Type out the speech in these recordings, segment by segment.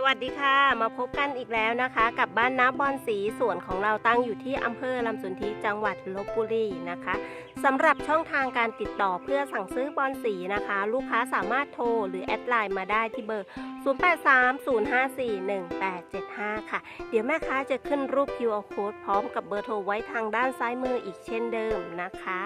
สวัสดีค่ะ มาพบกันอีกแล้วนะคะ กับบ้านน้ำบอลสีสวนของเราตั้งอยู่ที่อำเภอลำสุนทิจังหวัดลบบุรีนะคะสำหรับช่องทางการติดต่อเพื่อสั่งซื้อบอลสีนะคะ ลูกค้าสามารถโทรหรือแอดไลน์มาได้ที่เบอร์ 0830541875 ค่ะ เดี๋ยวแม่ค้าจะขึ้นรูป QR code พร้อมกับเบอร์โทรไว้ทางด้านซ้ายมืออีกเช่นเดิมนะคะ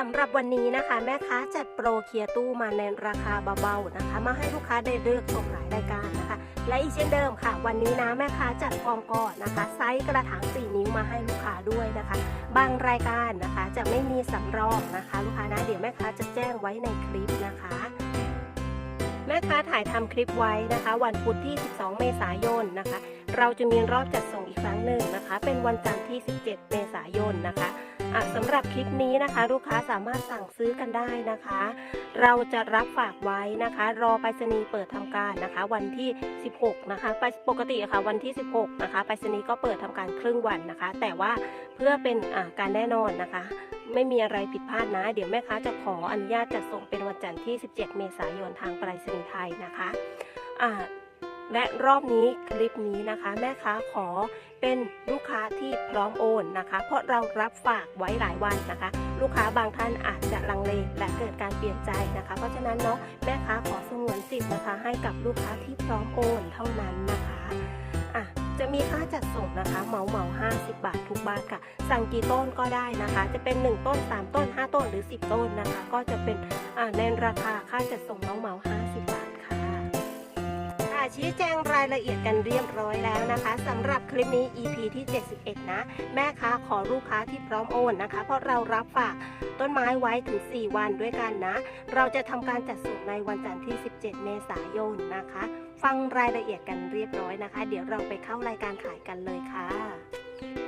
สำหรับวันนี้นะคะ แม่ค้าจัดโปรเคลียร์ตู้มาในราคาเบาๆนะคะ มาให้ลูกค้าได้เลือกชมหลายรายการนะคะ และอีกเช่นเดิมค่ะ วันนี้นะแม่ค้าจัดฟอร์มก่อนนะคะ ไซส์กระถาง 4 นิ้วมาให้ลูกค้าด้วยนะคะ บางรายการนะคะจะไม่มีสำรองนะคะ ลูกค้านะเดี๋ยวแม่ค้าจะแจ้งไว้ในคลิปนะคะแม่ค้าถ่ายทำคลิปไว้นะคะ วันพุธที่ 12 เมษายนนะคะ เราจะมีรอบจัดส่งอีกครั้งหนึ่งนะคะ เป็นวันจันทร์ที่ 17 เมษายนนะคะ อะสำหรับคลิปนี้นะคะ ลูกค้าสามารถสั่งซื้อกันได้นะคะ เราจะรับฝากไว้นะคะ รอไปรษณีย์เปิดทำการนะคะ วันที่ 16 นะคะ ไปปกติะค่ะวันที่ 16 นะคะไปรษณีย์ก็เปิดทำการครึ่งวันนะคะ แต่ว่าเพื่อเป็นการแน่นอนนะคะไม่มีอะไรผิดพลาดนะ เดี๋ยวแม่ค้าจะขออนุญาตจัดส่งเป็นวันจันทร์ที่ 17 เมษายนทางไปรษณีย์ไทยนะคะ และรอบนี้คลิปนี้นะคะ แม่ค้าขอเป็นลูกค้าที่พร้อมโอนนะคะ เพราะเรารับฝากไว้หลายวันนะคะ ลูกค้าบางท่านอาจจะลังเลและเกิดการเปลี่ยนใจนะคะ เพราะฉะนั้นเนาะแม่ค้าขอสงวนสิทธิ์นะคะ ให้กับลูกค้าที่พร้อมโอนเท่านั้นนะคะอะจะมีค่าจัดส่งนะคะเหมาเหมา50 บาททุกบ้านค่ะ สั่งกี่ต้นก็ได้นะคะ จะเป็น 1 ต้น 3 ต้น 5 ต้นหรือ 10 ต้นนะคะ ก็จะเป็นในราคาค่าจัดส่งเหมาเหมา50 บาท ชี้แจงรายละเอียดกันเรียบร้อยแล้วนะคะสำหรับคลิปนี้ EP ที่ 71 นะ แม่ค้าขอลูกค้าที่พร้อมโอนนะคะ เพราะเรารับฝากต้นไม้ไว้ถึง 4 วันด้วยกันนะ เราจะทำการจัดส่งในวันจันทร์ที่ 17 เมษายนนะคะ ฟังรายละเอียดกันเรียบร้อยนะคะ เดี๋ยวเราไปเข้ารายการขายกันเลยค่ะ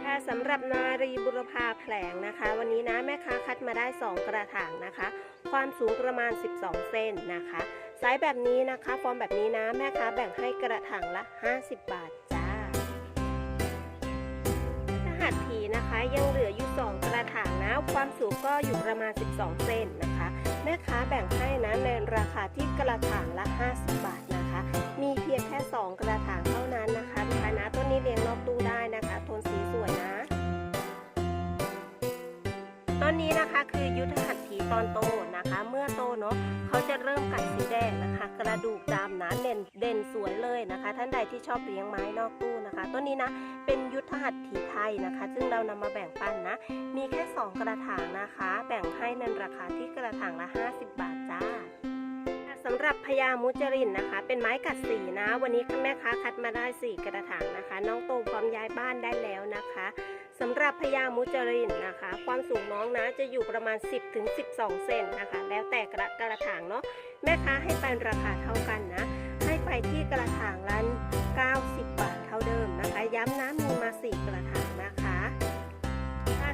ค่ะสำหรับนารีบุรพาแผลงนะคะ วันนี้นะแม่ค้าคัดมาได้ 2 กระถางนะคะ ความสูงประมาณ 12 เซนนะคะ ไซส์แบบนี้นะคะ ฟอร์มแบบนี้นะ แม่ค้าแบ่งให้กระถางละ 50 บาทจ้าถ้าหัดถีนะคะยังเหลืออยู่ 2 กระถางนะ ความสูงก็อยู่ประมาณ 12 เซนนะคะ แม่ค้าแบ่งให้นะในราคาที่กระถางละ 50 บาทนะคะ มีเพียงแค่ 2 กระถางเท่านั้นนะคะลูกค้านะต้นนี้เลี้ยงนอกตู้ได้นะคะ โทนสีสวยนะต้นนี้นะคะคือยุทธหัตถีตอนโต มื่อโตเนาะเขาจะเริ่มกัดสีแดงนะคะ กระดูกดำนะเด่นเด่นสวยเลยนะคะ ท่านใดที่ชอบเลี้ยงไม้นอกตู้นะคะต้นนี้นะเป็นยุทธหัตถีไทยนะคะ ซึ่งเรานำมาแบ่งปันนะ มีแค่ 2 กระถางนะคะ แบ่งให้ในราคาที่กระถางละ 50 บาทจ้า สำหรับพญามุจรินนะคะ เป็นไม้กัดสีนะ วันนี้แม่ค้าคัดมาได้ 4 กระถางนะคะ น้องโตพร้อมย้ายบ้านได้แล้วนะคะสำหรับพญามุจรินนะคะ ความสูงน้องนะจะอยู่ประมาณ 10ถึง12 เซนนะคะ แล้วแต่กระกระถางเนาะแม่ค้าให้เป็นราคาเท่ากันนะ ให้ไปที่กระถางละ90 บาทเท่าเดิมนะคะ ย้ำนะมีมา4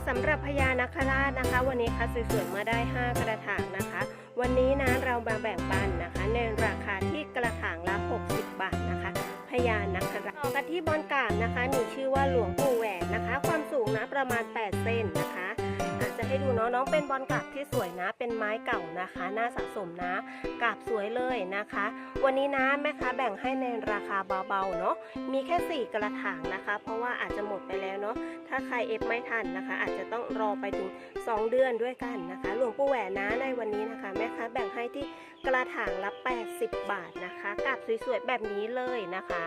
สำหรับพญานาคราชนะคะ วันนี้ค่ะสวยๆมาได้ 5 กระถางนะคะ วันนี้นะเรามาแบ่งปันนะคะ ในราคาที่กระถางละ 60 บาทนะคะ พญานาคราชต่อกันที่บอลกาบนะคะ มีชื่อว่าหลวงปู่แหวนนะคะ ความสูงนะประมาณ 8 เซนนะคะ จะให้ดูเนาะน้องเป็นบอลกาบที่สวยนะ เป็นไม้เก่านะคะน่าสะสมนะกาบสวยเลยนะคะ วันนี้นะแม่ค้าแบ่งให้ในราคาเบาๆเนาะมีแค่ 4 กระถางนะคะ เพราะว่าอาจจะหมดไปแล้วเนาะถ้าใครเอฟไม่ทันนะคะ อาจจะต้องรอไปถึง 2 เดือนด้วยกันนะคะหลวงปู่แหวนนะในวันนี้นะคะ แม่ค้าแบ่งให้ที่กระถางละ 80 บาทนะคะกับสวยๆแบบนี้เลยนะคะ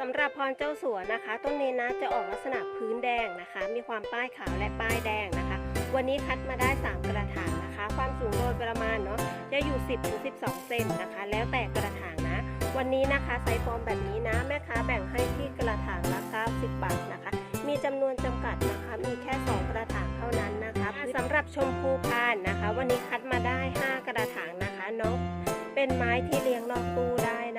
สำหรับพรเจ้าสัวนะคะ ต้นนี้นะจะออกลักษณะพื้นแดงนะคะ มีความป้ายขาวและป้ายแดงนะคะ วันนี้คัดมาได้ 3 กระถางนะคะ ความสูงโดยประมาณเนาะจะอยู่ 10-12 เซนนะคะ แล้วแต่กระถางนะ วันนี้นะคะไซส์ฟอร์มแบบนี้นะแม่ค้าแบ่งให้ที่กระถางละ90 บาทนะคะ มีจำนวนจำกัดนะคะ มีแค่ 2 กระถางเท่านั้นนะคะสำหรับชมพูพานนะคะ วันนี้คัดมาได้ 5 กระถางนะคะน้องเป็นไม้ที่เลี้ยงนอกตู้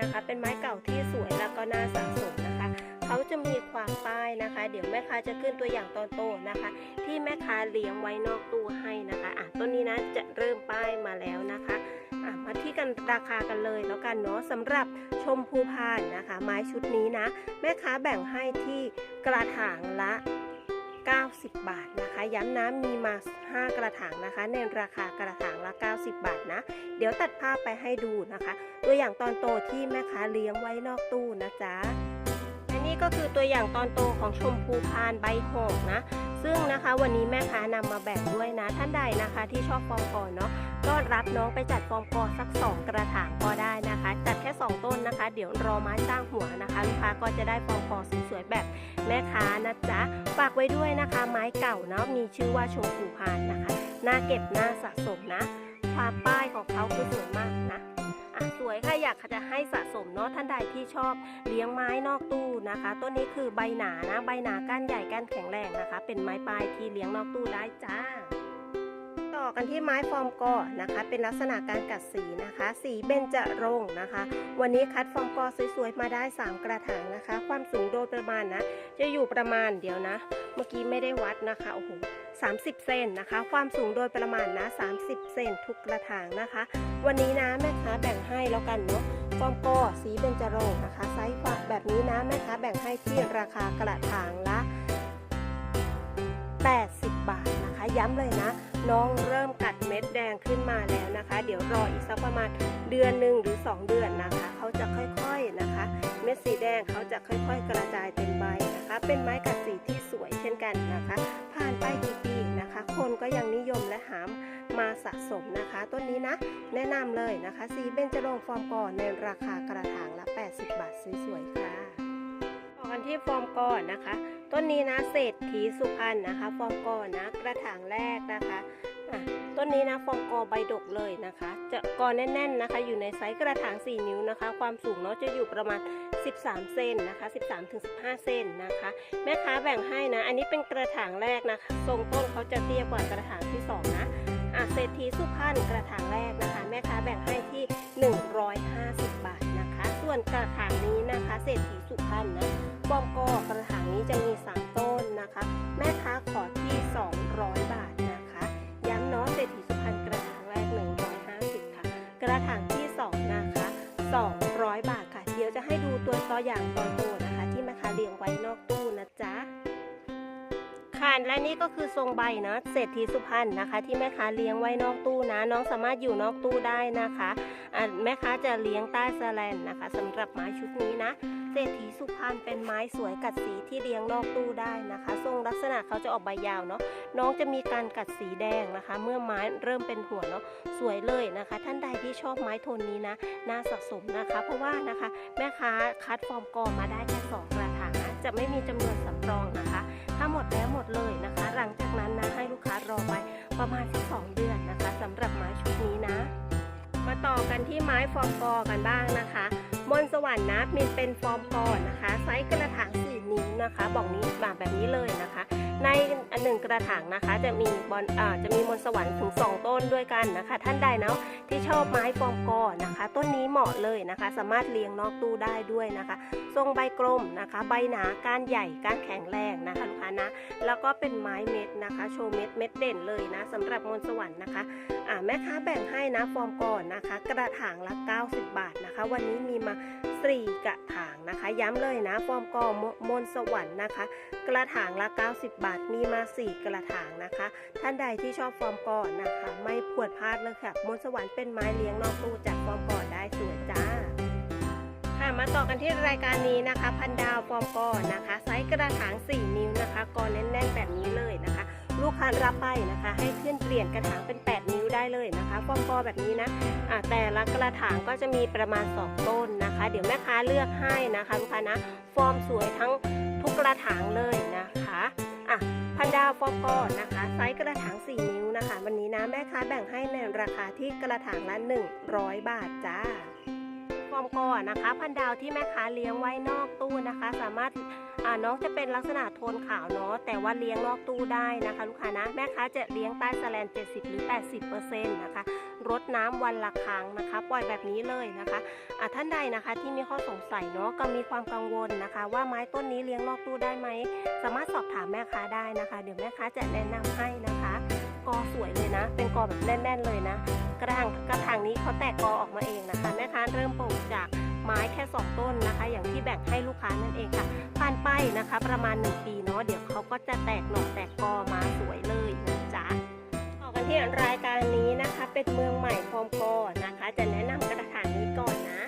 นะคะ เป็นไม้เก่าที่สวยแล้วก็น่าสะสมนะคะเขาจะมีความป้ายนะคะ เดี๋ยวแม่ค้าจะขึ้นตัวอย่างตอนโตนะคะ ที่แม่ค้าเลี้ยงไว้นอกตู้ให้นะคะอะต้นนี้นะจะเริ่มป้ายมาแล้วนะคะอะมาที่กันราคากันเลยแล้วกันเนาะสำหรับชมพูพานนะคะ ไม้ชุดนี้นะ แม่ค้าแบ่งให้ที่กระถางละ 90 บาทนะคะ ย้ำนะมีมา 5 กระถางนะคะ ในราคากระถางละ 90 บาทนะ เดี๋ยวตัดภาพไปให้ดูนะคะ ตัวอย่างตอนโตที่แม่ค้าเลี้ยงไว้นอกตู้นะจ๊ะ ก็คือตัวอย่างตอนโตของชมพูพานใบหอกนะ ซึ่งนะคะวันนี้แม่ค้านำมาแบ่งด้วยนะ ท่านใดนะคะที่ชอบฟอร์มกอเนาะก็รับน้องไปจัดฟอร์มกอสัก 2 กระถางก็ได้นะคะ จัดแค่ 2 ต้นนะคะ เดี๋ยวรอไม้สร้างหัวนะคะลูกค้าก็จะได้ฟอร์มกอสวยๆแบบแม่ค้านะจ๊ะฝากไว้ด้วยนะคะ ไม้เก่าเนาะมีชื่อว่าชมพูพานนะคะน่าเก็บน่าสะสมนะความป้ายของเขาคือสวยมากนะ อะสวยค่ะอยากจะให้สะสมเนาะท่านใดที่ชอบเลี้ยงไม้นอกตู้นะคะ ต้นนี้คือใบหนานะใบหนาก้านใหญ่ก้านแข็งแรงนะคะ เป็นไม้ปลายที่เลี้ยงนอกตู้ได้จ้า ต่อกันที่ไม้ฟอร์มกอนะคะ เป็นลักษณะการกัดสีนะคะ สีเบญจรงค์นะคะ วันนี้คัดฟอร์มกอสวยๆมาได้ 3 กระถางนะคะ ความสูงโดยประมาณนะ จะอยู่ประมาณเดี๋ยวนะ เมื่อกี้ไม่ได้วัดนะคะโอ้โห 30 เซนนะคะ ความสูงโดยประมาณนะ 30 เซนทุกกระถางนะคะ วันนี้นะแม่ค้าแบ่งให้แล้วกันเนาะฟอร์มกอสีเบญจรงค์นะคะ ไซส์ฝาแบบนี้นะแม่ค้าแบ่งให้ที่ราคากระถางละ 80 บาทนะคะ ย้ำเลยนะ น้องเริ่มกัดเม็ดแดงขึ้นมาแล้วนะคะ เดี๋ยวรออีกสักประมาณเดือนหนึ่งหรือ 2 เดือนนะคะ เขาจะค่อยๆนะคะ เม็ดสีแดงเขาจะค่อยๆ กระจายเต็มใบนะคะ เป็นไม้กัดสีที่สวยเช่นกันนะคะ ผ่านไปกี่ปีนะคะ คนก็ยังนิยมและหามมาสะสมนะคะ ต้นนี้นะ แนะนำเลยนะคะ สีเบญจรงค์ฟอร์มก่อนในราคากระถางละ 80 บาทสวยๆค่ะ อนที่ฟอร์มก่อนนะคะ ต้นนี้นะเศรษฐีสุพรรณนะคะ ฟอร์มก่อนนะกระถางแรกนะคะต้นนี้นะฟอร์มกอใบดกเลยนะคะ จะกอแน่นๆนะคะ อยู่ในไซส์กระถาง 4 นิ้วนะคะ ความสูงเนาะจะอยู่ประมาณ 13 เซนนะคะ 13-15 เซนนะคะ แม่ค้าแบ่งให้นะ อันนี้เป็นกระถางแรกนะคะทรงต้นเขาจะเตี้ยกว่ากระถางที่ 2 นะอะเศรษฐีสุพรรณกระถางแรกนะคะ แม่ค้าแบ่งให้ที่ 150 บาท ส่วนกระถางนี้นะคะ เศรษฐีสุพรรณนะฟอมกอกระถางนี้จะมี3ต้นนะคะ แม่ค้าขอที่ 200 บาทนะคะ ย้ำเนาะเศรษฐีสุพรรณกระถางแรก 150 ค่ะ กระถางที่ 2 นะคะ 200 บาทค่ะ เดี๋ยวจะให้ดูตัวตัวอย่างตอนโตนะคะ ที่แม่ค้าเรียงไว้นอกตู้นะจ๊ะ ค่ะและนี่ก็คือทรงใบนะเศรษฐีสุพรรณนะคะ ที่แม่ค้าเลี้ยงไว้นอกตู้นะ น้องสามารถอยู่นอกตู้ได้นะคะะแม่ค้าจะเลี้ยงใต้สแลนนะคะสำหรับไม้ชุดนี้นะเศรษฐีสุพรรณเป็นไม้สวยกัดสีที่เลี้ยงนอกตู้ได้นะคะ ทรงลักษณะเขาจะออกใบยาวเนาะน้องจะมีการกัดสีแดงนะคะ เมื่อไม้เริ่มเป็นหัวเนาะสวยเลยนะคะ ท่านใดที่ชอบไม้โทนนี้นะน่าสะสมนะคะ เพราะว่านะคะแม่ค้าคัดฟอร์มกอมาได้แค่สองกระถางนะจะไม่มีจำนวนสำรอง มดแล้วหมดเลยนะคะ หลังจากนั้นนะให้ลูกค้ารอไปประมาณสักสองเดือนนะคะสำหรับไม้ชุดนี้นะ มาต่อกันที่ไม้ฟอร์มกอกันบ้างนะคะ มนสวรรค์นะมีเป็นฟอร์มกอนะคะ ไซส์กระถาง4นิ้วนะคะ บอกนี้แบบแบบนี้เลยนะคะ ในหนึ่งกระถางนะคะ จะมีบอลอาจะมีมนสวรรค์ถึง 2 ต้นด้วยกันนะคะ ท่านใดเนาะที่ชอบไม้ฟอร์มกอนะคะ ต้นนี้เหมาะเลยนะคะ สามารถเลี้ยงนอกตู้ได้ด้วยนะคะ ทรงใบกลมนะคะ ใบหนาก้านใหญ่ก้านแข็งแรงนะคะลูกค้านะแล้วก็เป็นไม้เม็ดนะคะ โชว์เม็ดเม็ดเด่นเลยนะสำหรับมนสวรรค์นะคะ อ่าแม่ค้าแบ่งให้นะฟอร์มก่อนนะคะ กระถางละ 90 บาทนะคะ วันนี้มีมาสี่กระถางนะคะ ย้ำเลยนะฟอร์มกอมมนสวรรค์นะคะ กระถางละ 90 บาทมีมา 4 กระถางนะคะ ท่านใดที่ชอบฟอร์มก่อนนะคะ ไม่ปวดพลาดเลยค่ะมนสวรรค์เป็นไม้เลี้ยงนอกตู้จากฟอร์มก่อนได้สวยจ้าค่ะมาต่อกันที่รายการนี้นะคะ พันดาวฟอร์มกอนนะคะ ไซส์กระถาง 4 นิ้วนะคะกอแน่นๆแบบนี้เลยนะคะ ลูกค้ารับไปนะคะ ให้ขึ้นเปลี่ยนกระถางเป็น 8 นิ้วได้เลยนะคะฟอมกอแบบนี้นะะแต่ละกระถางก็จะมีประมาณ 2 ต้นนะคะ เดี๋ยวแม่ค้าเลือกให้นะคะลูกค้านะฟอร์มสวยทั้งทุกกระถางเลยนะคะอะพันดาวฟอมกอนะคะ ไซส์กระถาง 4 นิ้วนะคะ วันนี้นะแม่ค้าแบ่งให้ในราคาที่กระถางละ 100 บาทจ้าฟอมกอนะคะ พันดาวที่แม่ค้าเลี้ยงไว้นอกตู้นะคะ สามารถ น้องจะเป็นลักษณะโทนขาวเนาะแต่ว่าเลี้ยงนอกตู้ได้นะคะ ลูกค้านะแม่ค้าจะเลี้ยงใต้สแลน 70 หรือ 80%นะคะรดน้ำวันละครั้งนะคะ ปล่อยแบบนี้เลยนะคะอะท่านใดนะคะที่มีข้อสงสัยเนาะก็มีความกังวลนะคะ ว่าไม้ต้นนี้เลี้ยงนอกตู้ได้ไหมสามารถสอบถามแม่ค้าได้นะคะ เดี๋ยวแม่ค้าจะแนะนำให้นะคะกอสวยเลยนะ เป็นกอแบบแน่น ๆ เลยนะ กระถางกระถางนี้เขาแตกกอออกมาเองนะคะแม่ค้าเริ่มปลูกจาก ไม้แค่ 2 ต้นนะคะ อย่างที่แบ่งให้ลูกค้านั่นเองค่ะผ่านไปนะคะ ประมาณ 1 ปีเนาะเดี๋ยวเขาก็จะแตกหน่อแตกกอมาสวยเลยนะจ๊ะต่อกันที่รายการนี้นะคะ เป็นเมืองใหม่ฟอร์มกอนะคะ จะแนะนำกระถางนี้ก่อนนะ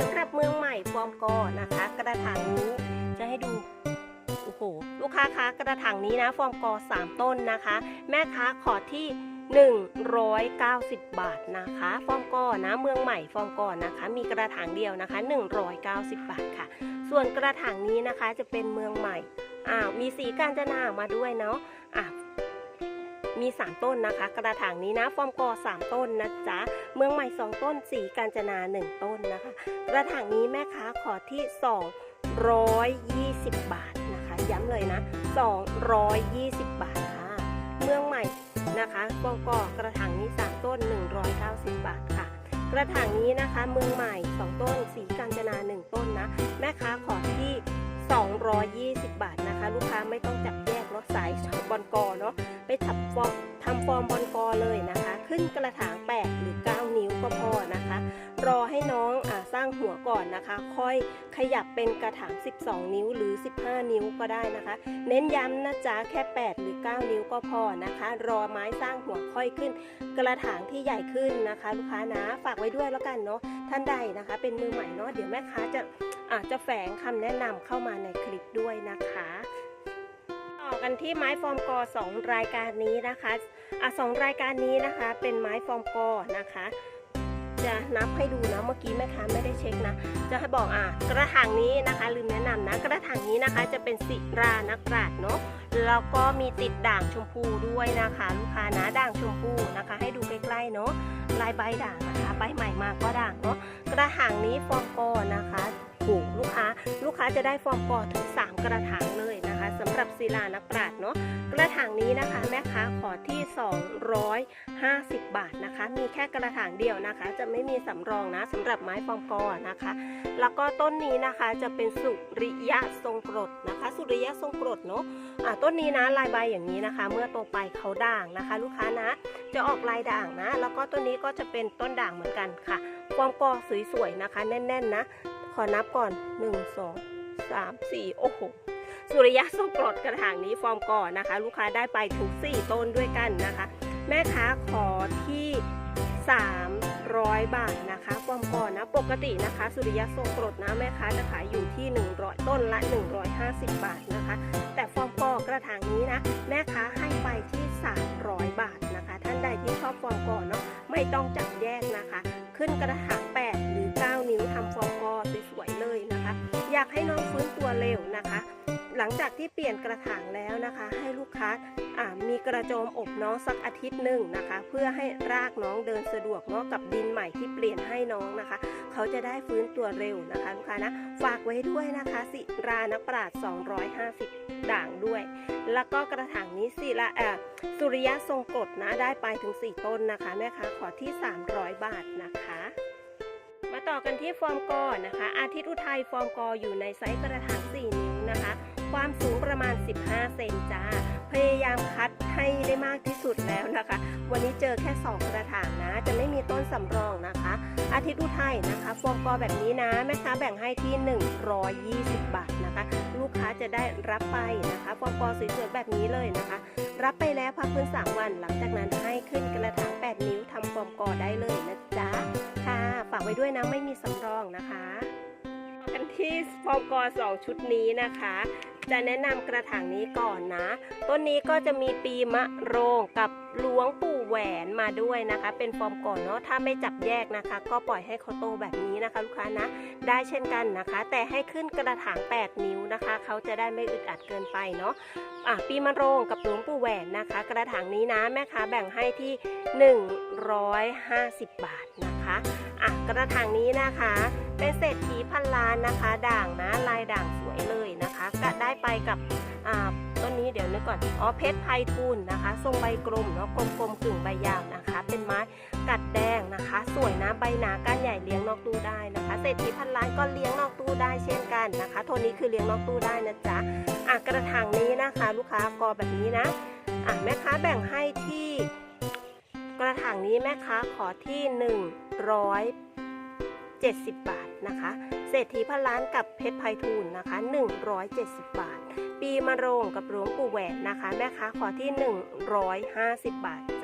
สำหรับเมืองใหม่ฟอร์มกอนะคะ กระถางนี้จะให้ดูโอ้โหลูกค้าคะกระถางนี้นะฟอร์มกอ3 ต้นนะคะ แม่ค้าขอที่ 190 บาทนะคะ ฟอร์มกอนะเมืองใหม่ฟอร์มกอนะคะ มีกระถางเดียวนะคะ 190 บาทค่ะ ส่วนกระถางนี้นะคะจะเป็นเมืองใหม่อ้ามีสีกาญจนามาด้วยเนาะอะมี 3 ต้นนะคะ กระถางนี้นะฟอร์มกอ3ต้นนะจ๊ะเมืองใหม่ 2 ต้นสีกาญจนา 1 ต้นนะคะ กระถางนี้แม่ค้าขอที่ 220 บาทนะคะ ย้ำเลยนะ 220 บาทค่ะ เมืองใหม่นะคะบองกอกระถางนี้ 3 ต้น 190 บาทค่ะ กระถางนี้นะคะเมืองใหม่ 2 ต้น สีกาญจนา 1 ต้นนะ แม่ค้าขอที่ 220 บาทนะคะ ลูกค้าไม่ต้องจับแยกเนาะสายบอลกอเนาะไปทับฟอร์มทำฟอร์มบอลกอเลยนะคะ ขึ้นกระถาง 8 หรือ นะคะ ค่อยขยับเป็นกระถาง 12 นิ้วหรือ 15 นิ้วก็ได้นะคะ เน้นย้ำนะจ๊ะแค่ 8 หรือ 9 นิ้วก็พอนะคะ รอไม้สร้างหัวค่อยขึ้น กระถางที่ใหญ่ขึ้นนะคะ ลูกค้านะฝากไว้ด้วยแล้วกันเนาะท่านใดนะคะ เป็นมือใหม่เนาะเดี๋ยวแม่ค้าจะอาจจะแฝงคำแนะนำเข้ามาในคลิปด้วยนะคะต่อกันที่ไม้ฟอร์มกอ 2 รายการนี้นะคะอะสองรายการนี้นะคะ เป็นไม้ฟอร์มกอนะคะ จะนับให้ดูนะเมื่อกี้แม่ค้าไม่ได้เช็คนะ จะให้บอกอะกระถางนี้นะคะลืมแนะนำนะ กระถางนี้นะคะจะเป็นสิรานักปราดเนาะแล้วก็มีติดด่างชมพูด้วยนะคะ ลูกค้านะด่างชมพูนะคะ ให้ดูใกล้ๆเนาะลายใบด่างนะคะ ใบใหม่มาก็ด่างเนาะกระถางนี้ฟอร์มกอนะคะถูกลูกค้า ลูกค้าจะได้ฟอร์มกอถึง 3 กระถางเลย นะคะสำหรับศิลานักปราดเนาะกระถางนี้นะคะแม่ค้าขอที่ 250 บาทนะคะ มีแค่กระถางเดียวนะคะ จะไม่มีสำรองนะสำหรับไม้ฟอร์มกอนะคะ แล้วก็ต้นนี้นะคะจะเป็นสุริยะทรงกรดนะคะ สุริยะทรงกรดเนาะะต้นนี้นะลายใบอย่างนี้นะคะ เมื่อโตไปเขาด่างนะคะ ลูกค้านะจะออกลายด่างนะ แล้วก็ต้นนี้ก็จะเป็นต้นด่างเหมือนกันค่ะฟอร์มกอสวยๆนะคะ แน่นๆนะขอนับก่อน 1 2 3 4 โอ้โห สุริยะทรงกรดกระถางนี้ฟอร์มก่อนนะคะ ลูกค้าได้ไปถึง 4 ต้นด้วยกันนะคะ แม่ค้าขอที่ 300 บาทนะคะฟอร์มก่อนนะปกตินะคะ สุริยะทรงกรดนะแม่ค้าจะขายอยู่ที่ 100 ต้นละ 150 บาทนะคะ แต่ฟอร์มกอกระถางนี้นะแม่ค้าให้ไปที่ 300 บาทนะคะ ท่านใดที่ชอบฟอร์มกอเนาะไม่ต้องจับแยกนะคะ ขึ้นกระถาง8หรือ 9 นิ้วทำฟอร์มกอสวยๆเลยนะคะ อยากให้น้องฟื้นตัวเร็วนะคะ หลังจากที่เปลี่ยนกระถางแล้วนะคะ ให้ลูกค้ามีกระโจมอบน้องสักอาทิตย์หนึ่งนะคะ เพื่อให้รากน้องเดินสะดวกเนาะกับดินใหม่ที่เปลี่ยนให้น้องนะคะ เขาจะได้ฟื้นตัวเร็วนะคะลูกค้านะฝากไว้ด้วยนะคะสิรานักปราด250 ด่างด้วย แล้วก็กระถางนี้สิละเออสุริยะทรงกรดนะได้ไปถึง 4 ต้นนะคะแม่ค้าขอที่ 300 บาทนะคะมาต่อกันที่ฟอร์มกอนะคะ อาทิตย์อุทัยฟอร์มกออยู่ในไซส์กระถาง4นิ้วนะคะ ความสูงประมาณ 15 เซนจ้า พยายามคัดให้ได้มากที่สุดแล้วนะคะ วันนี้เจอแค่ 2 กระถางนะ จะไม่มีต้นสำรองนะคะ อาทิตย์อุทัยนะคะ ฟอร์มกอแบบนี้นะ แม่ค้าแบ่งให้ที่ 120 บาทนะคะ ลูกค้าจะได้รับไปนะคะ ฟอร์มกอสวยๆแบบนี้เลยนะคะ รับไปแล้วพักพื้น3วัน หลังจากนั้นให้ขึ้นกระถาง 8 นิ้วทำฟอร์มกอได้เลยนะจ๊ะ ค่ะ ฝากไว้ด้วยนะ ไม่มีสำรองนะคะกันที่ฟอร์มกอสองชุดนี้นะคะ จะแนะนำกระถางนี้ก่อนนะ ต้นนี้ก็จะมีปีมะโรงกับหลวงปู่แหวนมาด้วยนะคะ เป็นฟอร์มก่อนเนาะถ้าไม่จับแยกนะคะ ก็ปล่อยให้เขาโตแบบนี้นะคะ ลูกค้านะได้เช่นกันนะคะ แต่ให้ขึ้นกระถาง 8 นิ้วนะคะ เขาจะได้ไม่อึดอัดเกินไปเนาะอะปีมะโรงกับหลวงปู่แหวนนะคะ กระถางนี้นะแม่ค้าแบ่งให้ที่ 150 บาทนะ คะอะกระถางนี้นะคะ เป็นเศรษฐีพันล้านนะคะ ด่างนะลายด่างสวยเลยนะคะก็ได้ไปกับต้นนี้เดี๋ยวนึกก่อนอ๋อเพชรไพฑูรย์นะคะ ทรงใบกลมเนาะกลมๆกึ่งใบยาวนะคะ เป็นไม้กัดแดงนะคะ สวยนะใบหนาก้านใหญ่เลี้ยงนอกตู้ได้นะคะเศรษฐีพันล้านก็เลี้ยงนอกตู้ได้เช่นกันนะคะโทนนี้คือเลี้ยงนอกตู้ได้นะจ๊ะอะกระถางนี้นะคะ ลูกค้ากอแบบนี้นะอะแม่ค้าแบ่งให้ที่ กระถางนี้แม่ค้าขอที่ 170 บาทนะคะ เศรษฐีพันล้านกับเพชรไพฑูรย์นะคะ 170 บาท ปีมะโรงกับหลวงปู่แหวนนะคะ แม่ค้าขอที่ 150 บาท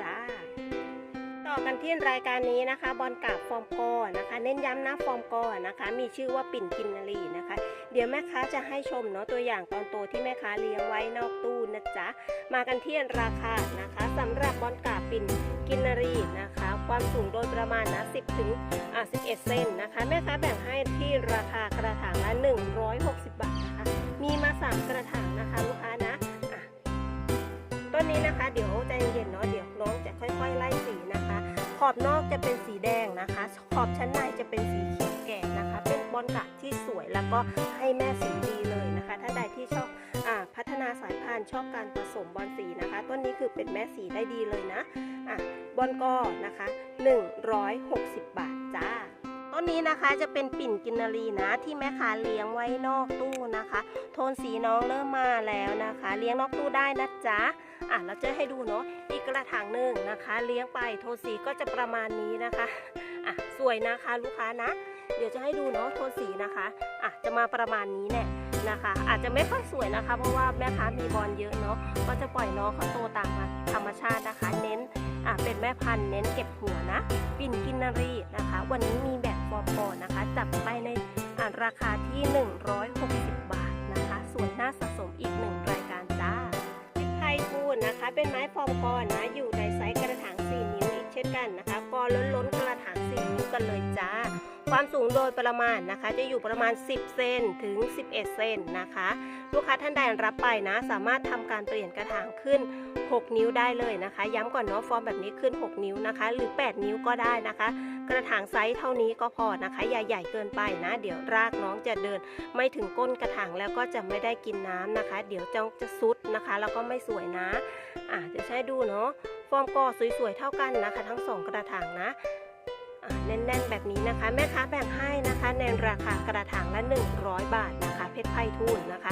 จ้า ต่อกันที่รายการนี้นะคะ บอลกาบฟอร์มกอนะคะ เน้นย้ำนะฟอร์มกอนะคะ มีชื่อว่าปิ่นกินนารีนะคะ เดี๋ยวแม่ค้าจะให้ชมเนาะตัวอย่างตอนโตที่แม่ค้าเลี้ยงไว้นอกตู้นะจ๊ะมากันที่ราคานะคะสำหรับบอลกาบปิ่นกินนารีนะคะ ความสูงโดยประมาณนะ10ถึงอะ11 เซนนะคะ แม่ค้าแบ่งให้ที่ราคากระถางละ160 บาทนะคะมีมา 3 กระถางนะคะลูกค้านะต้นนี้นะคะเดี๋ยวใจเย็นๆเนาะเดี๋ยวน้องจะค่อย ๆ ไล่สีนะคะ ขอบนอกจะเป็นสีแดงนะคะ ขอบชั้นในจะเป็นสีเขียวแก่นะคะ เป็นบอลกะที่สวยแล้วก็ให้แม่สีดีเลยนะคะถ้าใดที่ชอบอพัฒนาสายพันธุ์ชอบการผสมบอลสีนะคะ ต้นนี้คือเป็นแม่สีได้ดีเลยนะอะบอลกอนะคะ 160 บาทจ้า ต้นนี้นะคะจะเป็นปิ่นกินนารีนะที่แม่ค้าเลี้ยงไว้นอกตู้นะคะ โทนสีน้องเริ่มมาแล้วนะคะ เลี้ยงนอกตู้ได้นะจ๊ะอะเราจะให้ดูเนาะอีกกระถางหนึ่งนะคะ เลี้ยงไปโทนสีก็จะประมาณนี้นะคะอะสวยนะคะลูกค้านะ เดี๋ยวจะให้ดูเนาะโทนสีนะคะอะจะมาประมาณนี้แน่นะคะอาจจะไม่ค่อยสวยนะคะ เพราะว่าแม่ค้ามีบอลเยอะเนาะก็จะปล่อยน้องเขาโตตามธรรมชาตินะคะ เน้นอ่าเป็นแม่พันธุ์เน้นเก็บหัวนะ ปิ่นกินนารีนะคะ วันนี้มีแบบ ฟอร์มก่อนนะคะ จับไปในอ่าราคาที่ 160 บาทนะคะ ส่วนหน้าสะสมอีกหนึ่งรายการจ้าพิไพพูนนะคะ เป็นไม้ฟอมกอนนะ อยู่ในไซส์ เช่นกันนะคะกอล้นๆกระถาง4นิ้วกันเลยจ้า ความสูงโดยประมาณนะคะ จะอยู่ประมาณ 10 เซนถึง 11 เซนนะคะ ลูกค้าท่านใดรับไปนะ สามารถทำการเปลี่ยนกระถางขึ้น 6 นิ้วได้เลยนะคะ ย้ำก่อนเนาะฟอร์มแบบนี้ขึ้น 6 นิ้วนะคะ หรือ 8 นิ้วก็ได้นะคะ กระถางไซส์เท่านี้ก็พอนะคะอย่าใหญ่เกินไปนะ เดี๋ยวรากน้องจะเดิน ไม่ถึงก้นกระถางแล้วก็จะไม่ได้กินน้ำนะคะ เดี๋ยวจ้องจะซุดนะคะ แล้วก็ไม่สวยนะอะเดี๋ยวใช้ดูเนาะ ฟอร์มกอสวยๆเท่ากันนะคะ ทั้งสองกระถางนะแน่นๆ แบบนี้นะคะ แม่ค้าแบ่งให้นะคะ ในราคากระถางละ 100 บาทนะคะ เพชรไพฑูรย์นะคะ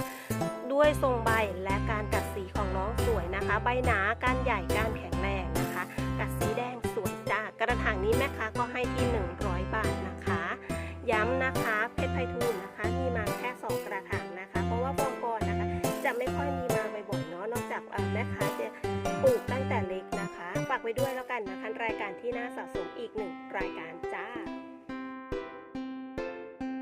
ด้วยทรงใบและการกัดสีของน้องสวยนะคะ ใบหนาการใหญ่การแข็งแรงนะคะ กัดสีแดงสวยจ้ากระถางนี้แม่ค้าก็ให้ที่ 100 บาทนะคะ ย้ำนะคะเพชรไพฑูรย์นะคะ มีมาแค่ 2 กระถางนะคะ เพราะว่าฟองกรนะคะ จะไม่ค่อยมีมาบ่อยๆเนาะนอกจากแม่ค้าจะปลูกตั้งแต่เล็กากไว้ด้วยแล้วกันนะคะรายการที่น่าสะสมอีกหนึ่งรายการจ้า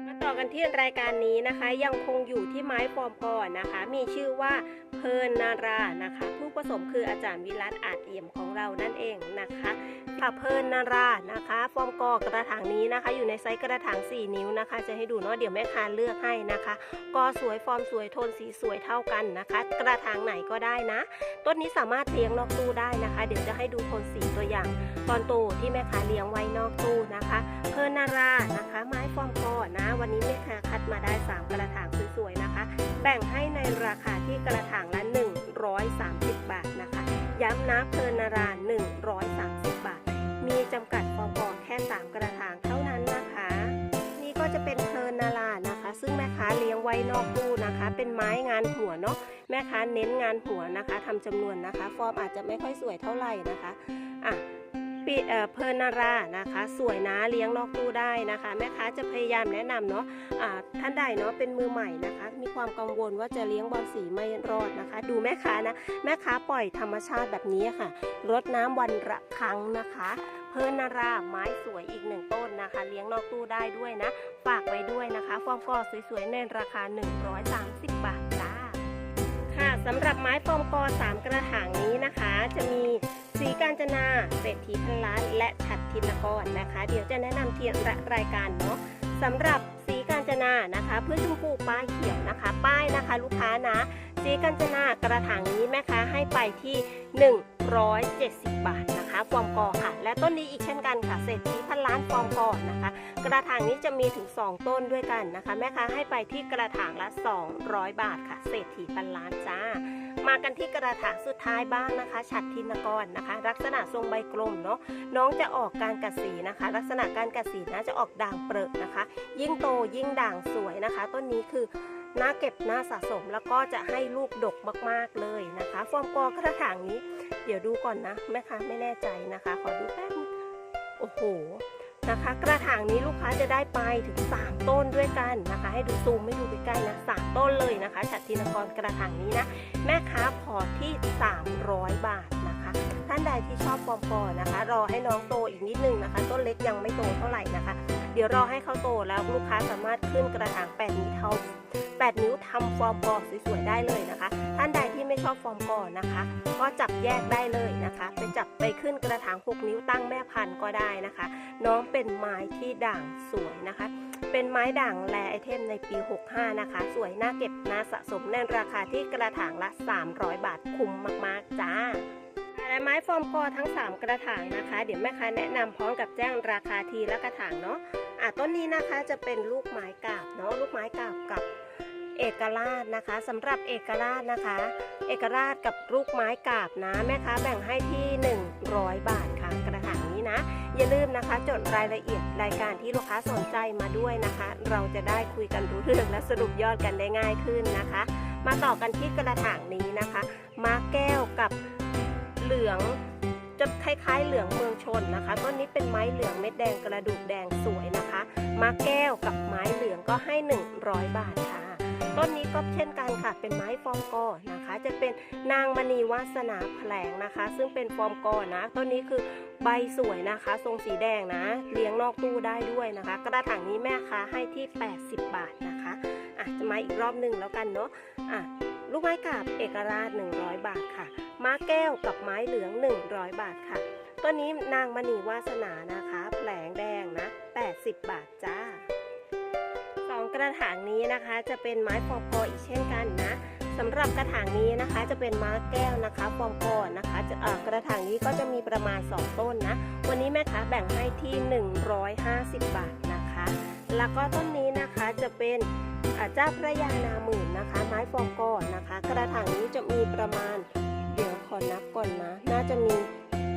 มาต่อกันที่รายการนี้นะคะ ยังคงอยู่ที่ไม้ฟอร์มก่อนนะคะ มีชื่อว่า เพลินนารานะคะ ผู้ผสมคืออาจารย์วิรัตอาจเอี่ยมของเรานั่นเองนะคะค่ะเพลินนารานะคะ ฟอร์มกอกระถางนี้นะคะ อยู่ในไซส์กระถาง 4 นิ้วนะคะ จะให้ดูเนาะเดี๋ยวแม่ค้าเลือกให้นะคะ กอสวยฟอร์มสวยโทนสีสวยเท่ากันนะคะ กระถางไหนก็ได้นะ ต้นนี้สามารถเลี้ยงนอกตู้ได้นะคะ เดี๋ยวจะให้ดูโทนสีตัวอย่างตอนโตที่แม่ค้าเลี้ยงไว้นอกตู้นะคะ เพลินนารานะคะ ไม้ฟอร์มกอนะ วันนี้แม่ค้าคัดมาได้ 3 กระถางสวยๆนะคะ แบ่งให้ในราคาที่กระถางละ 130 บาทนะคะ ย้ำนะเพลินนารา 130 บาท มีจำกัดฟอร์มกอแค่ 3 กระถางเท่านั้นนะคะ นี่ก็จะเป็นเพลินนารานะคะ ซึ่งแม่ค้าเลี้ยงไว้นอกตู้นะคะ เป็นไม้งานหัวเนาะแม่ค้าเน้นงานหัวนะคะทำจำนวนนะคะ ฟอร์มอาจจะไม่ค่อยสวยเท่าไหร่นะคะอะ เอ่อเพลินนารานะคะ สวยนะเลี้ยงนอกตู้ได้นะคะ แม่ค้าจะพยายามแนะนำเนาะอ่าท่านใดเนาะเป็นมือใหม่นะคะ มีความกังวลว่าจะเลี้ยงบอลสีไม่รอดนะคะ ดูแม่ค้านะแม่ค้าปล่อยธรรมชาติแบบนี้ค่ะรดน้ำวันละครั้งนะคะเพลินนาราไม้สวยอีกหนึ่งต้นนะคะ เลี้ยงนอกตู้ได้ด้วยนะ ฝากไว้ด้วยนะคะ ฟอร์มกอสวยๆ ในราคา 130 บาทจ้า ค่ะสำหรับไม้ฟอร์มกอ 3 กระถางนี้นะคะ จะมี สีกาญจนาเศรษฐีพันล้าน และฉัดทินกรนะคะ เดี๋ยวจะแนะนำเทียนรายการเนาะสำหรับสีกาญจนานะคะเพื่อชมพูป้ายเขียวนะคะ ป้ายนะคะ ลูกค้านะ สีกาญจนากระถางนี้แม่ค้าให้ไปที่ 170 บาทนะคะฟอร์มกอค่ะ และต้นนี้อีกเช่นกันค่ะเศรษฐีพันล้านฟอร์มกอนะคะ กระถางนี้จะมีถึง 2 ต้นด้วยกันนะคะ แม่ค้าให้ไปที่กระถางละ 200 บาทค่ะเศรษฐีพันล้านจ้ามากันที่กระถางสุดท้ายบ้างนะคะฉัดทินกรนะคะ ลักษณะทรงใบกลมเนาะน้องจะออกการกัดสีนะคะ ลักษณะการกัดสีนะจะออกด่างเปรอะนะคะ ยิ่งโตยิ่งด่างสวยนะคะ ต้นนี้คือ น่าเก็บน่าสะสมแล้วก็จะให้ลูกดกมากๆเลยนะคะ ฟอร์มกอกระถางนี้ เดี๋ยวดูก่อนนะแม่ค้าไม่แน่ใจนะคะ ขอดูแป๊บนึงโอ้โหนะคะ กระถางนี้ลูกค้าจะได้ไปถึง 3 ต้นด้วยกันนะคะ ให้ดูซูมไม่ดูใกล้ๆนะสามต้นเลยนะคะฉัตรินกรกระถางนี้นะ แม่ค้าพอที่ 300 บาทนะคะท่านใดที่ชอบฟอร์มกอนะคะ รอให้น้องโตอีกนิดนึงนะคะ ต้นเล็กยังไม่โตเท่าไหร่นะคะ เดี๋ยวรอให้เขาโตแล้วลูกค้าสามารถขึ้นกระถาง 8 นิ้วเท่า8 นิ้วทำฟอร์มกอสวยๆได้เลยนะคะ ท่านใดที่ไม่ชอบฟอร์มกอนะคะ ก็จับแยกได้เลยนะคะ ไปจับไปขึ้นกระถาง 6 นิ้วตั้งแม่พันธุ์ก็ได้นะคะ น้องเป็นไม้ที่ด่างสวยนะคะ เป็นไม้ด่างแลไอเทมในปี 65 นะคะ สวยน่าเก็บน่าสะสมในราคาที่กระถางละ 300 บาทคุ้มมากๆจ้าและไม้ฟอร์มกอทั้ง 3 กระถางนะคะ เดี๋ยวแม่ค้าแนะนำพร้อมกับแจ้งราคาทีละกระถางเนาะ อะต้นนี้นะคะจะเป็นลูกไม้กาบเนาะลูกไม้กาบกับเอกราชนะคะสำหรับเอกราชนะคะ เอกราชกับลูกไม้กาบนะแม่ค้าแบ่งให้ที่ 100 บาทค่ะกระถางนี้นะ อย่าลืมนะคะ จดรายละเอียดรายการที่ลูกค้าสนใจมาด้วยนะคะ เราจะได้คุยกันรู้เรื่องและสรุปยอดกันได้ง่ายขึ้นนะคะ มาต่อกันที่กระถางนี้นะคะม้าแก้วกับเหลือง จะคล้ายๆเหลืองเมืองชนนะคะ ต้นนี้เป็นไม้เหลืองเม็ดแดงกระดูกแดงสวยนะคะ มาแก้วกับไม้เหลืองก็ให้ 100 บาทค่ะ ต้นนี้ก็เช่นกันค่ะ เป็นไม้ฟอร์มกอนะคะ จะเป็นนางมณีวาสนาแผลงนะคะ ซึ่งเป็นฟอร์มกอนะ ต้นนี้คือใบสวยนะคะ ทรงสีแดงนะ เลี้ยงนอกตู้ได้ด้วยนะคะ กระถางนี้แม่ค้าให้ที่ 80 บาทนะคะอะจะมาอีกรอบหนึ่งแล้วกันเนาะอะลูกไม้กาบเอกราช 100 บาทค่ะ ม้าแก้วกับไม้เหลือง 100 บาทค่ะต้นนี้นางมณีวาสนานะคะ แผลงแดงนะ 80 บาทจ้าสองกระถางนี้นะคะ จะเป็นไม้ฟอร์มกออีกเช่นกันนะสำหรับกระถางนี้นะคะจะเป็นม้าแก้วนะคะฟอร์มกอนะคะจะกระถางนี้ก็จะมีประมาณ 2 ต้นนะ วันนี้แม่ค้าแบ่งให้ที่ 150 บาทนะคะ แล้วก็ต้นนี้นะคะจะเป็นอาเจ้าพระยานาหมื่นนะคะ ไม้ฟอร์มกอนะคะ กระถางนี้จะมีประมาณ เดี๋ยวขอนับก่อนนะ น่าจะมี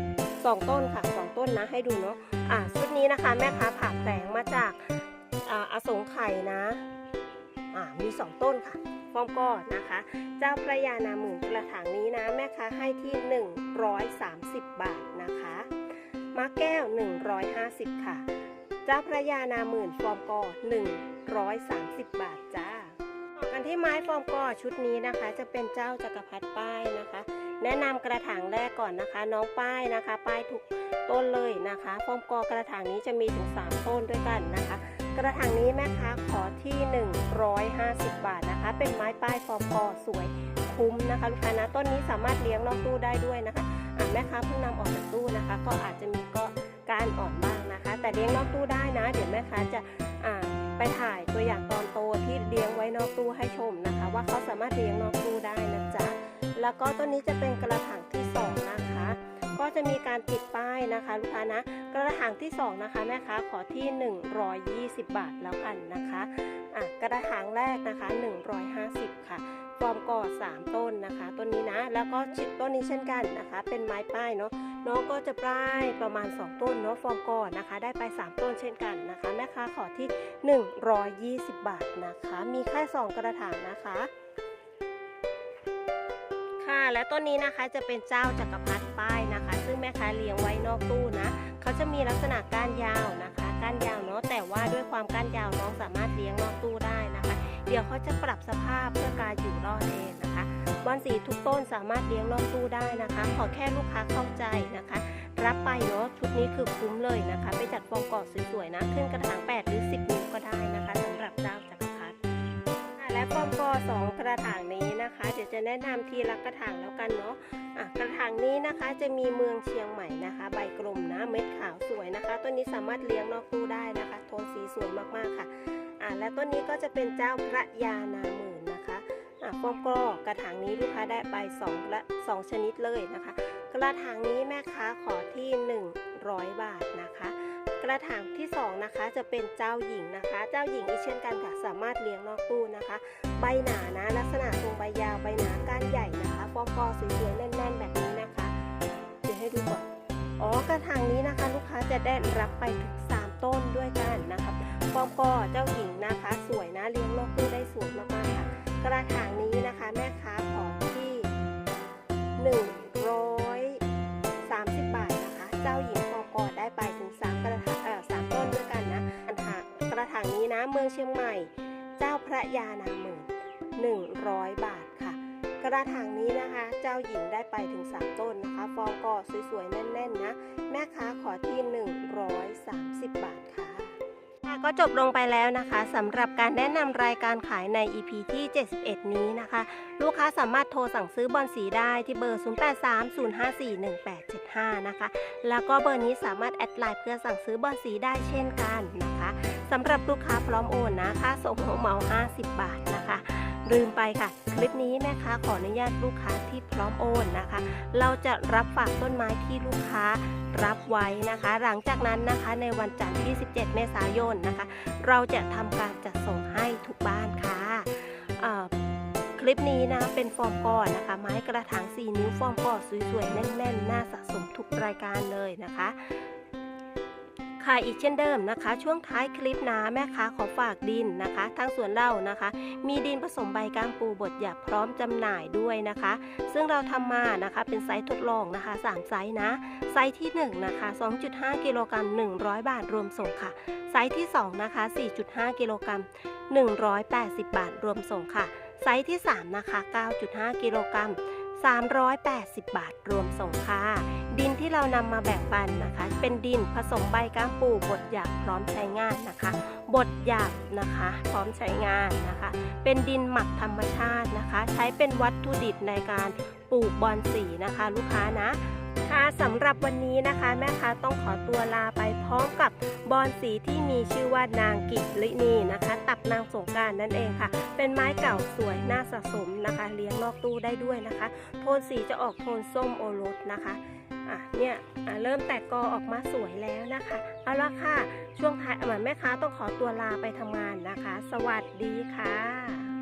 2 ต้นค่ะ 2 ต้นนะให้ดูเนาะอะชุดนี้นะคะแม่ค้าผ่าแผลงมาจากอ่าอสงไข่นะอ่ามี 2 ต้นค่ะฟอมกอนะคะ เจ้าพระยานาหมื่นกระถางนี้นะ แม่ค้าให้ที่ 130 บาทนะคะมะแก้ว 150 ค่ะ เจ้าพระยานาหมื่นฟอร์มกอ130 บาทจ้าต่อกันที่ไม้ฟอมกอชุดนี้นะคะ จะเป็นเจ้าจักรพรรดิป้ายนะคะ แนะนำกระถางแรกก่อนนะคะ น้องป้ายนะคะ ป้ายทุกต้นเลยนะคะฟอมกอกระถางนี้จะมีถึง 3 ต้นด้วยกันนะคะ กระถางนี้แม่ค้าขอที่ 150 บาทนะคะ เป็นไม้ป้ายฟอร์มกอสวยคุ้มนะคะลูกค้านะต้นนี้สามารถเลี้ยงนอกตู้ได้ด้วยนะคะะแม่ค้าเพิ่งนำออกจากตู้นะคะ ก็อาจจะมีก็การอ่อนบ้างนะคะ แต่เลี้ยงนอกตู้ได้นะ เดี๋ยวแม่ค้าจะไปถ่ายตัวอย่างตอนโตที่เลี้ยงไว้นอกตู้ให้ชมนะคะ ว่าเขาสามารถเลี้ยงนอก แล้วก็ต้นนี้จะเป็นกระถางที่สองนะคะ ก็จะมีการติดป้ายนะคะลูกค้านะ กระถางที่2นะคะแม่ค้าขอที่ 120 บาทแล้วกันนะคะอะกระถางแรกนะคะ 150 ค่ะฟอร์มก่อ3ต้นนะคะต้นนี้นะ แล้วก็ชิดต้นนี้เช่นกันนะคะ เป็นไม้ป้ายเนาะน้องก็จะป้ายประมาณ 2 ต้นเนาะฟอร์มก่อนะคะ ได้ไป 3 ต้นเช่นกันนะคะแม่ค้าขอที่ 120 บาทนะคะ มีแค่2กระถางนะคะ และต้นนี้นะคะจะเป็นเจ้าจักรพรรดิป้ายนะคะ ซึ่งแม่ค้าเลี้ยงไว้นอกตู้นะเขาจะมีลักษณะก้านยาวนะคะก้านยาวเนาะแต่ว่าด้วยความก้านยาวน้องสามารถเลี้ยงนอกตู้ได้นะคะ เดี๋ยวเขาจะปรับสภาพเพื่อการอยู่รอดเองนะคะบอนสีทุกต้นสามารถเลี้ยงนอกตู้ได้นะคะ ขอแค่ลูกค้าเข้าใจนะคะ รับไปเนาะชุดนี้คือคุ้มเลยนะคะ ไปจัดฟองกอดสวยๆนะ ขึ้นกระถาง8หรือ 10 นิ้วก็ได้นะคะสำหรับเจ้า กรพรรดิอะและฟอร์มกอสองกระถางนี้นะคะ เดี๋ยวจะแนะนำทีละกระถางแล้วกันเนาะอะกระถางนี้นะคะจะมีเมืองเชียงใหม่นะคะ ใบกลมนะเม็ดขาวสวยนะคะ ต้นนี้สามารถเลี้ยงนอกตู้ได้นะคะ โทนสีสวยมากๆค่ะอะและต้นนี้ก็จะเป็นเจ้าพระยานาหมื่นนะคะอะฟอร์มกอกระถางนี้ลูกค้าได้ไปสองละสองชนิดเลยนะคะ กระถางนี้แม่ค้าขอที่ 100 บาทนะคะ กระถางที่ 2 นะคะ จะเป็นเจ้าหญิงนะคะ เจ้าหญิงอีกเช่นกันค่ะสามารถเลี้ยงนอกตู้นะคะ ใบหนานะ ลักษณะทรงใบยาวใบหนาการใหญ่นะคะฟองกอสวยๆแน่น ๆ แบบนี้นะคะเดี๋ยวให้ดูก่อนอ๋อกระถางนี้นะคะ ลูกค้าจะได้รับไปถึง3ต้นด้วยกันนะครับฟองกอเจ้าหญิงนะคะ สวยนะเลี้ยงนอกตู้ได้สวยมากๆค่ะ กระถางนี้นะคะ แม่ค้าของที่1 น้ำเมืองเชียงใหม่ เจ้าพระยานางหมื่น100 บาทค่ะ กระถางนี้นะคะ เจ้าหญิงได้ไปถึง 3 ต้นนะคะ ฟองก็สวยๆ แน่นๆ นะ แม่ค้าขอที่ 130 บาทค่ะค่ะก็จบลงไปแล้วนะคะสำหรับการแนะนำรายการขายใน EP ที่ 71 นี้นะคะ ลูกค้าสามารถโทรสั่งซื้อบอลสีได้ที่เบอร์ 0830541875 นะคะ แล้วก็เบอร์นี้สามารถแอดไลน์เพื่อสั่งซื้อบอลสีได้เช่นกันนะ สำหรับลูกค้าพร้อมโอนนะค่าส่งหัวเหมา 50 บาทนะคะ ลืมไปค่ะ คลิปนี้แม่ค้าขออนุญาตลูกค้าที่พร้อมโอนนะคะ เราจะรับฝากต้นไม้ที่ลูกค้ารับไว้นะคะ หลังจากนั้นนะคะในวันจันทร์ที่ 17 เมษายนนะคะ เราจะทำการจัดส่งให้ทุกบ้านค่ะคลิปนี้นะเป็นฟอร์มก่อนนะคะไม้กระถาง 4 นิ้วฟอร์มก่อสวยๆแน่นๆน่าสะสมทุกรายการเลยนะคะ ค่ะอีกเช่นเดิมนะคะ ช่วงท้ายคลิปนะแม่ค้าขอฝากดินนะคะ ทางสวนเรานะคะ มีดินผสมใบก้ามปูบดหยาบพร้อมจำหน่ายด้วยนะคะ ซึ่งเราทำมานะคะเป็นไซส์ทดลองนะคะ 3 ไซส์นะ ไซส์ที่1นะคะ2.5กิโลกรัม100 บาทรวมส่งค่ะ ไซส์ที่2นะคะ4.5กิโลกรัม180 บาทรวมส่งค่ะ ไซส์ที่3นะคะ9.5กิโลกรัม 380 บาทรวมส่งค่ะ ดินที่เรานำมาแบ่งปันนะคะ เป็นดินผสมใบก้ามปูบดหยาบพร้อมใช้งานนะคะบดหยาบนะคะ พร้อมใช้งานนะคะ เป็นดินหมักธรรมชาตินะคะ ใช้เป็นวัตถุดิบในการปลูกบอนสีนะคะ ลูกค้านะ ค่ะสำหรับวันนี้นะคะแม่ค้าต้องขอตัวลาไปพร้อมกับบอนสีที่มีชื่อว่านางกิลินีนะคะ ตับนางสงการนั่นเองค่ะ เป็นไม้เก่าสวยน่าสะสมนะคะ เลี้ยงนอกตู้ได้ด้วยนะคะ โทนสีจะออกโทนส้มโอรสนะคะอะเนี่ยอะเริ่มแตกกอออกมาสวยแล้วนะคะเอาละค่ะ ช่วงท้ายอะแม่ค้าต้องขอตัวลาไปทำงานนะคะ สวัสดีค่ะ